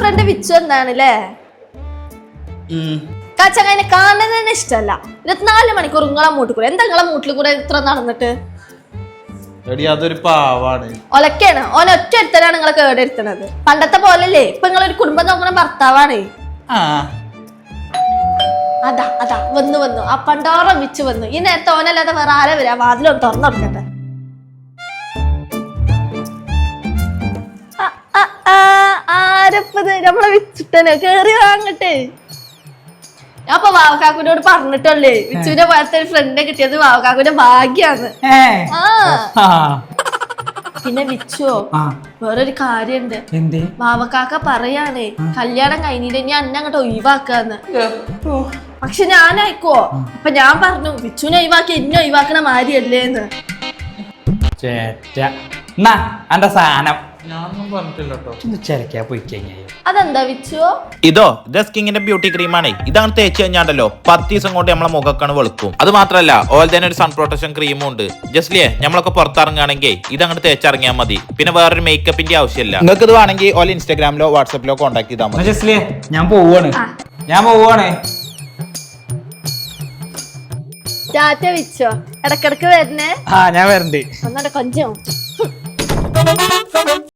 Front Vichu എന്താണ് അല്ലേ കച്ചങ്ങനെ കാണുന്നത് തന്നെ ഇഷ്ടമല്ല. ഇരുപത്തിനാല് മണിക്കൂർ നിങ്ങളെ മൂട്ടിൽ കൂടെ. എന്താ നിങ്ങളെ മൂട്ടിൽ കൂടെ ഇത്ര നടന്നിട്ട്? എടി അതൊരു പാവാണ്. ഒലക്കാണ് ഓല ഒറ്റ നിങ്ങളെ കേടെടുത്തണത്. പണ്ടത്തെ പോലല്ലേ ഇപ്പൊ നിങ്ങളൊരു കുടുംബം നോക്കുന്ന ഭർത്താവാണ്. അതാ അതാ. വന്നു വന്നു. ആ പണ്ടോറം വിച്ച് വന്നു. ഈ നേരത്തെ ഓനല്ലാതെ വേറെ ആരെ വരാ? വാതിലൊന്ന് തുറന്നെടുക്കട്ടെ ആ, ആ, നമ്മളെ വിച്ചിട്ടനെ കേറി വാങ്ങട്ടെ ഞാൻ ഇപ്പൊ വാവക്കാക്കുനോട് പറഞ്ഞിട്ടല്ലേ വിച്ചുവിന്റെ പോലത്തെ ഒരു ഫ്രണ്ടിനെ കിട്ടിയത് വാവക്കാക്കുന്റെ ഭാഗ്യാന്ന് ഏ. ആ. പിന്നെ വിച്ചുവോ വേറൊരു കാര്യണ്ട്. എന്തേ? വാവക്കാക്ക പറയാണേ കല്യാണം കഴിഞ്ഞിട്ട് ഞാൻ അന്നെ അങ്ങോട്ട് ഒഴിവാക്കാന്ന്. പക്ഷെ ഞാൻ അയക്കോ അപ്പൊ ഞാൻ പറഞ്ഞു വിച്ചുവിനെ ഒഴിവാക്കി എന്നെ ഒഴിവാക്കണ ചേറ്റ. എന്നാ അന്റെ സാധനം. ചിരക്കാ പോയി കഴിഞ്ഞാൽ അതെന്താ വിച്ചുവോ? ഇതോ ഇത് സ്കിങ്ങിന്റെ ബ്യൂട്ടി ക്രീമാണേ. ഇതാണ് തേച്ച് കഴിഞ്ഞാണ്ടല്ലോ. പത്ത് ദിവസം കൊണ്ട് നമ്മളെ മുഖക്കാണ് വെളുക്കും. അത് മാത്രല്ല ഓയിൽ തന്നെ ഒരു സൺ പ്രൊട്ടക്ഷൻ ക്രീമും ഉണ്ട്. ജസ്റ്റ്ലിയെ നമ്മളൊക്കെ പുറത്തിറങ്ങുകയാണെങ്കിൽ ഇത് അങ്ങോട്ട് തേച്ചിറങ്ങിയാൽ മതി. പിന്നെ വേറൊരു മേക്കപ്പിന്റെ ആവശ്യമില്ല നിങ്ങൾക്ക് ഇത് വേണമെങ്കിൽ ഓൾ ഇൻസ്റ്റാഗ്രാമിലോ വാട്സാപ്പിലോ കോൺടാക്ട് ചെയ്താൽ മതി. ജസ്ലിയെ ഞാൻ പോവാണ്. ഞാൻ പോവാണ്. ടാറ്റ വിച്ചോ ഇടക്കിടക്ക് വരുന്നേ? ആ ഞാൻ വരണ്ട്. കൊഞ്ചം.